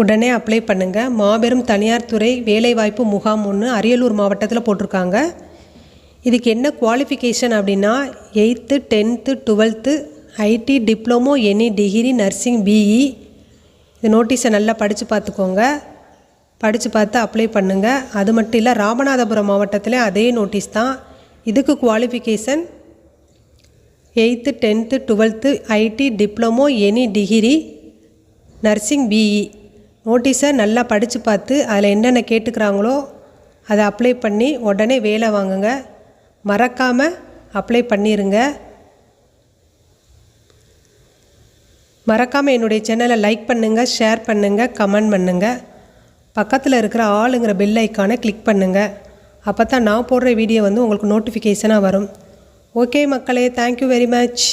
உடனே அப்ளை பண்ணுங்கள் மாபெரும் தனியார் துறை வேலைவாய்ப்பு முகாம் ஒன்று அரியலூர் மாவட்டத்தில் போட்டிருக்காங்க. இதுக்கு என்ன குவாலிஃபிகேஷன் அப்படின்னா eight tenth twelfth IT diploma any degree nursing BE இது நோட்டீஸை நல்லா படித்து பார்த்துக்கோங்க. படித்து பார்த்து அப்ளை பண்ணுங்கள் அது மட்டும் இல்லை ராமநாதபுரம் மாவட்டத்தில் அதே நோட்டீஸ் தான். இதுக்கு qualification eight tenth twelfth IT diploma any degree nursing BE நோட்டீஸை நல்லா படித்து பார்த்து அதில் என்னென்ன கேட்டுக்கிறாங்களோ அதை அப்ளை பண்ணி உடனே வேலை வாங்குங்க. மறக்காமல் அப்ளை பண்ணிடுங்க மறக்காமல் என்னுடைய சேனலை லைக் பண்ணுங்கள் ஷேர் பண்ணுங்கள் கமெண்ட் பண்ணுங்கள் பக்கத்தில் இருக்கிற ஆளுங்கிற பெல் ஐக்கானை கிளிக் பண்ணுங்கள் அப்போ தான் நான் போடுற வீடியோ வந்து உங்களுக்கு நோட்டிஃபிகேஷனாக வரும். ஓகே மக்களே தேங்க்யூ வெரி மச்